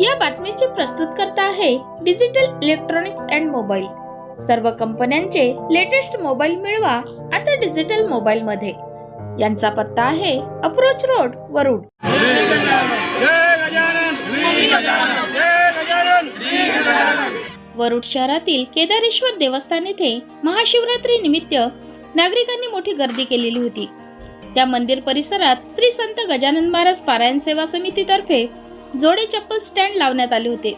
या बातमीचे प्रस्तुत करता आहे डिजिटल इलेक्ट्रॉनिक्स अँड मोबाईल. सर्व कंपन्यांचे लेटेस्ट मोबाईल मिळवा आता डिजिटल मोबाईल मध्ये यांचा पत्ता आहे अप्रोच रोड वरुड. वरुड शहरातील केदारेश्वर देवस्थान येथे महाशिवरात्री निमित्त नागरिकांनी मोठी गर्दी केलेली होती. त्या मंदिर परिसरात श्री संत गजानन महाराज पारायण सेवा समितीतर्फे जोडे चप्पल स्टँड लावण्यात आले होते.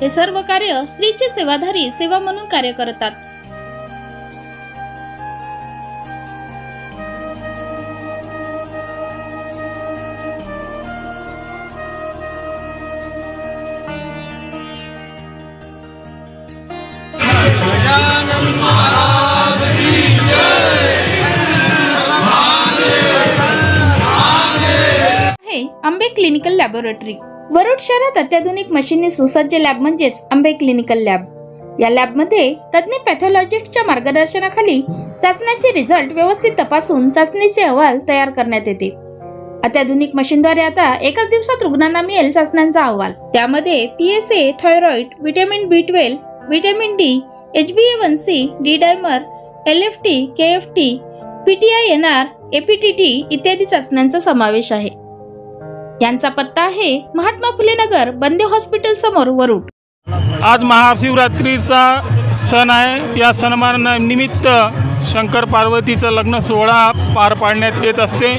हे सर्व कार्य स्त्रीचे सेवाधारी सेवा म्हणून कार्य करतात. आहे आंबे क्लिनिकल लॅबोरेटरी. वरुड शहरात अत्याधुनिक मशीनने सुसज्ज लॅब म्हणजेच आंबे क्लिनिकल लॅब. या लॅबमध्ये तज्ज्ञ पॅथॉलॉजिस्टच्या मार्गदर्शनाखाली चाचण्यांचे रिझल्ट व्यवस्थित तपासून चाचणीचे अहवाल तयार करण्यात येते. अत्याधुनिक मशीनद्वारे आता एकाच दिवसात रुग्णांना मिळेल चाचण्यांचा अहवाल. त्यामध्ये PSA thyroid vitamin B twelve vitamin D H B A one C D dimer L F T K F T PTI N R APTT इत्यादी चाचण्यांचा समावेश आहे. यांचा पत्ता आहे महात्मा फुले नगर बंदे हॉस्पिटल समोर वरुड. आज महाशिवरात्रीचा सण आहे. या सन्मानानिमित्त शंकर पार्वतीचं लग्न सोहळा पार पाडण्यात येत असते.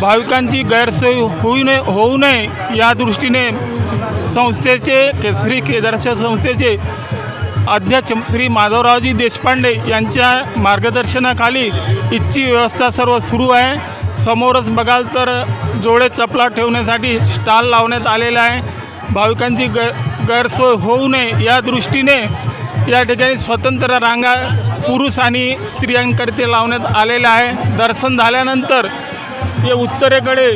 भाविकांची गैरसोय होऊ नये होऊ नये या दृष्टीने संस्थेचे के श्री केदारच्या संस्थेचे अध्यक्ष श्री माधवरावजी देशपांडे यांच्या मार्गदर्शनाखाली इथची व्यवस्था सर्व सुरू आहे. समोरच बघाल तर जोडे चपला ठेवण्यासाठी स्टॉल लावण्यात आलेला आहे. भाविकांची ग गैरसोय होऊ नये या दृष्टीने या ठिकाणी स्वतंत्र रांगा पुरुष आणि स्त्रियांकरिता लावण्यात आलेल्या आहे. दर्शन झाल्यानंतर हे उत्तरेकडे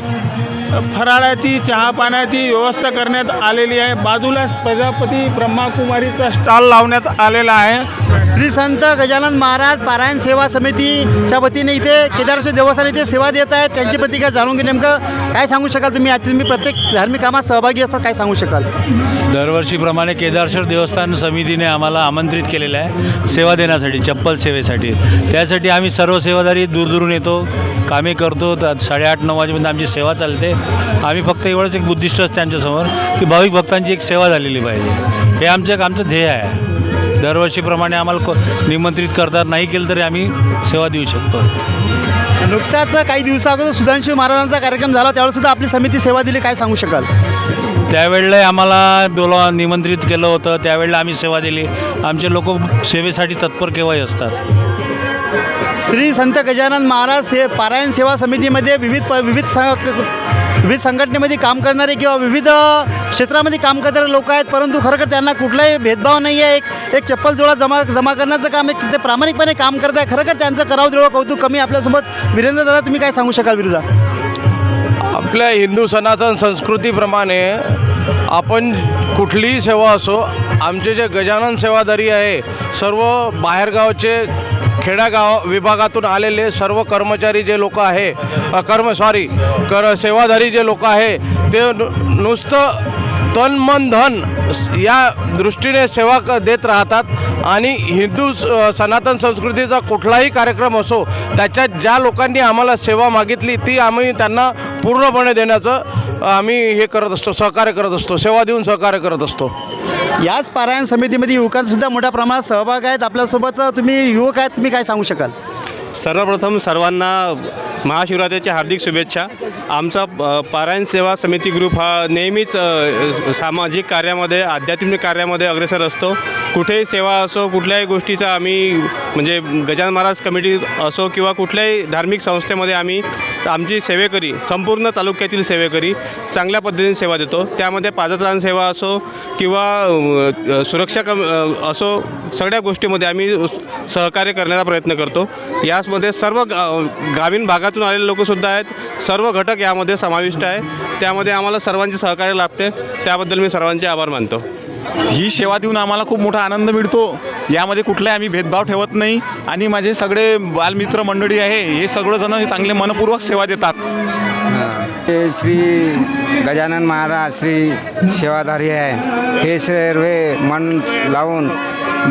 फराळाची चहा पाण्याची व्यवस्था करण्यात आलेली आहे. बाजूलाच प्रजापती ब्रह्माकुमारीचा स्टॉल लावण्यात आलेला आहे. श्री संत गजानन महाराज पारायण सेवा समितीच्या वतीने इथे केदारेश्वर देवस्थान इथे सेवा देत आहेत. त्यांची प्रतिक्रिया जाणून घे नेमकं. काय सांगू शकाल तुम्ही? आज तुम्ही प्रत्येक धार्मिक कामात सहभागी असतात काय सांगू शकाल? दरवर्षीप्रमाणे केदारेश्वर देवस्थान समितीने आम्हाला आमंत्रित केलेलं आहे सेवा देण्यासाठी चप्पल सेवेसाठी. त्यासाठी आम्ही सर्व सेवादारी दूरदूरून येतो कामे करतो. साडेआठ नऊ वाजेपर्यंत आमची सेवा चालते. आम्ही फक्त एवढंच एक बुद्धिस्ट असते आमच्यासमोर की भाविक भक्तांची एक सेवा झालेली पाहिजे. हे आमचं एक आमचं ध्येय आहे. दरवर्षीप्रमाणे आम्हाला को निमंत्रित करतात नाही केलं तरी आम्ही सेवा देऊ शकतो. नुकताच काही दिवसाअगोदर सुधांशू महाराजांचा कार्यक्रम झाला त्यावेळेस सुद्धा आपली समिती सेवा दिली काय सांगू शकाल? त्यावेळेला आम्हाला बोला निमंत्रित केलं होतं त्यावेळेला आम्ही सेवा दिली. आमचे लोक सेवेसाठी तत्पर केव्हाही असतात. श्री संत गजानन महाराज से पारायण सेवा समितीमध्ये विविध प विविध संघ विविध संघटनेमध्ये काम करणारे किंवा विविध क्षेत्रामध्ये काम करणारे लोक आहेत परंतु खरोखर त्यांना कुठलाही भेदभाव नाही आहे एक एक चप्पल जोडा जमा जमा करण्याचं काम एक ते प्रामाणिकपणे काम करत आहे खरोखर त्यांचं करावं तेवढं कौतुक कमी आपल्यासोबत वीरेंद्र दादा तुम्ही काय सांगू शकाल विरुद्ध? आपल्या हिंदू सनातन संस्कृतीप्रमाणे आपण कुठलीही सेवा असो आमचे जे गजानन सेवादारी आहे सर्व बाहेरगावचे खेड्यागाव विभागातून आलेले सर्व कर्मचारी जे लोक आहे कर्म सॉरी कर सेवाधारी जे लोक आहे ते नु नुसतं तन मन धन या दृष्टीने सेवा क देत राहतात. आणि हिंदू स- सनातन संस्कृतीचा कुठलाही कार्यक्रम असो त्याच्यात ज्या लोकांनी आम्हाला सेवा मागितली ती आम्ही त्यांना पूर्णपणे देण्याचं आम्ही हे करत असतो सहकार्य करत असतो सेवा देऊन सहकार्य करत असतो. याच पारायण समितीमध्ये युवकांसुद्धा मोठ्या प्रमाणात सहभाग आहेत. आपल्यासोबत तुम्ही युवक आहेत तुम्ही काय सांगू शकाल? सर्वप्रथम सर्वांना महाशिवरात्रीच्या हार्दिक शुभेच्छा. आमचा पारायण सेवा समिती ग्रुप हा नेहमीच सामाजिक कार्यामध्ये आध्यात्मिक कार्यामध्ये अग्रेसर असतो. कुठेही सेवा असो कुठल्याही गोष्टीचा आम्ही म्हणजे गजानन महाराज कमिटी असो किंवा कुठल्याही धार्मिक संस्थेमध्ये आम्ही आमची सेवेकरी संपूर्ण तालुक्यातील सेवेकरी चांगल्या पद्धतीने सेवा देतो. त्यामध्ये पादत्राण सेवा असो किंवा सुरक्षा कम असो सगळ्या गोष्टीमध्ये आम्ही सहकार्य करण्याचा प्रयत्न करतो. यामध्ये सर्व गा ग्रामीण भागातून आलेले लोकसुद्धा आहेत. सर्व घटक यामध्ये समाविष्ट आहे. त्यामध्ये आम्हाला सर्वांचे सहकार्य लाभते. त्याबद्दल मी सर्वांचे आभार मानतो. ही सेवा देऊन आम्हाला खूप मोठा आनंद मिळतो. यामध्ये कुठलाही आम्ही भेदभाव ठेवत नाही. आणि माझे सगळे बालमित्र मंडळी आहे. हे सगळंजण चांगले मनपूर्वक सेवा देतात. ते श्री गजानन महाराज श्री सेवाधारी आहे. हे सर्व मन लावून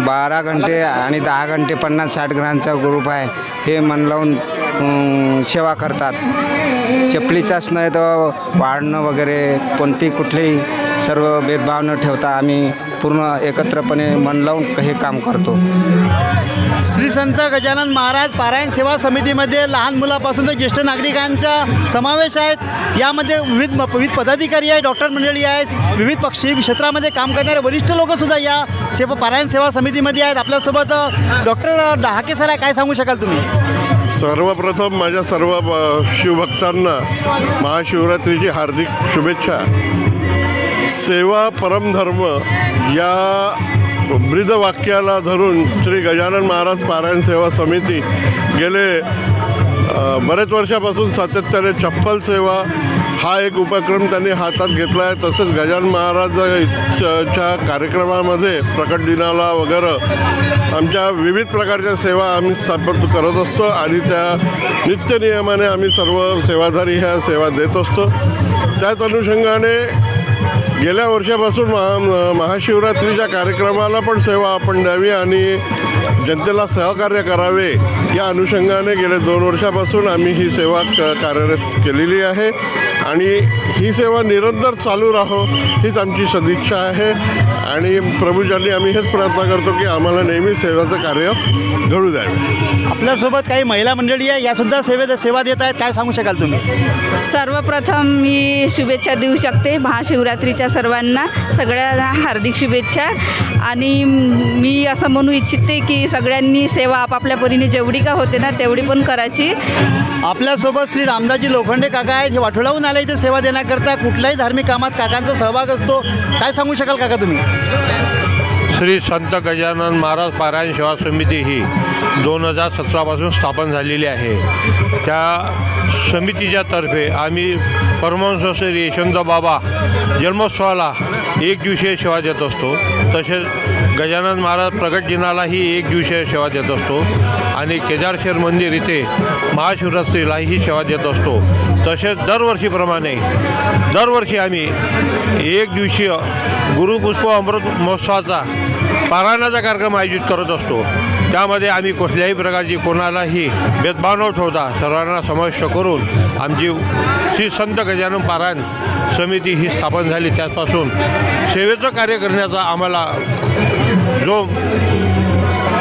बारा घंटे आणि दहा घंटे पन्नास साठ ग्रांचा ग्रुप आहे. हे मन लावून सेवा करतात. चपलीचाच नाही तर वाढणं वगैरे कोणती कुठलीही सर्व भेदभाव न ठेवता आम्ही पूर्ण एकत्रपणे मन लावून हे काम करतो. श्री संत गजानन महाराज पारायण सेवा समितीमध्ये लहान मुलापासून तर ज्येष्ठ नागरिकांचा समावेश आहेत. यामध्ये विविध विविध पदाधिकारी आहे डॉक्टर मंडळी आहे विविध पक्षी क्षेत्रामध्ये काम करणारे वरिष्ठ लोकसुद्धा या सेवा पारायण सेवा समितीमध्ये आहेत. आपल्यासोबत डॉक्टर डहाके सर आहे. काय सांगू शकाल तुम्ही? सर्वप्रथम माझ्या सर्व शिवभक्तांना महाशिवरात्रीची हार्दिक शुभेच्छा. सेवा परमधर्म या ब्रीदवाक्याला धरून श्री गजानन महाराज पारायण सेवा समिती गेले बरेच वर्षापासून सातत्याने चप्पल सेवा हा एक उपक्रम त्यांनी हातात घेतला आहे. तसंच गजानन महाराजांच्या कार्यक्रमामध्ये प्रकट दिनाला वगैरे आमच्या विविध प्रकारच्या सेवा आम्ही स्थापन करत असतो आणि त्या नित्यनियमाने आम्ही सर्व सेवाधारी ह्या सेवा देत असतो. त्याच अनुषंगाने गेल्या वर्षापासून महा महाशिवरात्रीच्या कार्यक्रमाला पण सेवा आपण द्यावी आणि जनतेला सहकार्य करावे या अनुषंगाने गेल्या दोन वर्षापासून आम्ही ही सेवा क कार्यरत केलेली आहे. आणि ही सेवा निरंतर चालू राहो हीच आमची सदिच्छा आहे. आणि प्रभूजांनी आम्ही हेच प्रयत्न करतो की आम्हाला नेहमी सेवेचं कार्य घडू द्यावे. आपल्यासोबत काही महिला मंडळी आहे यासुद्धा सेवेत सेवा देत आहेत. काय सांगू शकाल तुम्ही? सर्वप्रथम मी शुभेच्छा देऊ शकते महाशिवरात्रीच्या सर्वांना. सगळ्यांना हार्दिक शुभेच्छा. आणि मी असं म्हणू इच्छिते की सगळ्यांनी सेवा आपापल्या परीने जेवढी का होते ना तेवढी पण करायची. आपल्यासोबत श्री रामदासजी लोखंडे काका आहेत हे वाठोळाहून आले इथे सेवा देण्याकरता कुठल्याही धार्मिक कामात काकांचा सहभाग असतो. काय सांगू शकाल काका तुम्ही? श्री संत गजानन महाराज पारायण सेवा समिती ही दोन हजार सतरापासून स्थापन झालेली आहे. त्या समितीच्या तर्फे आम्ही परमहंस श्री यशवंत बाबा जन्मोत्सवाला एक दिवशीय सेवा देत असतो. तसेच गजानन महाराज प्रगट दिनालाही एक दिवशीय सेवा देत असतो. आणि केदारशेर मंदिर इथे महाशिवरात्रीलाही सेवा देत असतो. तसेच दरवर्षीप्रमाणे दरवर्षी आम्ही एक दिवशीय गुरुपुष्प अमृत महोत्सवाचा पारायणाचा कार्यक्रम आयोजित करत असतो. त्यामध्ये आम्ही कुठल्याही प्रकारची कोणालाही भेदभाव न ठेवता सर्वांना समाविष्ट करून आमची श्री संत गजानन पारायण समिती ही स्थापन झाली. त्यापासून सेवेचं कार्य करण्याचा आम्हाला जो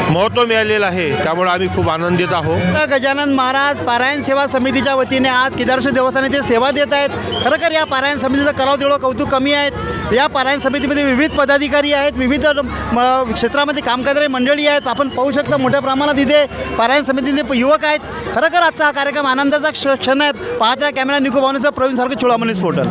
महत्त्व मिळालेलं आहे. त्यामुळे आम्ही खूप आनंदित आहोत. गजानन महाराज पारायण सेवा समितीच्या वतीने आज केदारेश्वर देवस्थानी ते सेवा देत आहेत. खरंखर या पारायण समितीचं कराव तेवढं कौतुक कमी आहेत या पारायण समितीमध्ये विविध पदाधिकारी आहेत विविध म, क्षेत्रामध्ये काम करणारे मंडळी आहेत. आपण पाहू शकता मोठ्या प्रमाणात इथे पारायण समितीचे युवक आहेत. खरोखर आजचा हा कार्यक्रम आनंदाचा क्ष क्षण आहे. पाहत्या कॅमेरा निकोबावण्याचा प्रवीण सारखं चुळामणीस पोर्टल.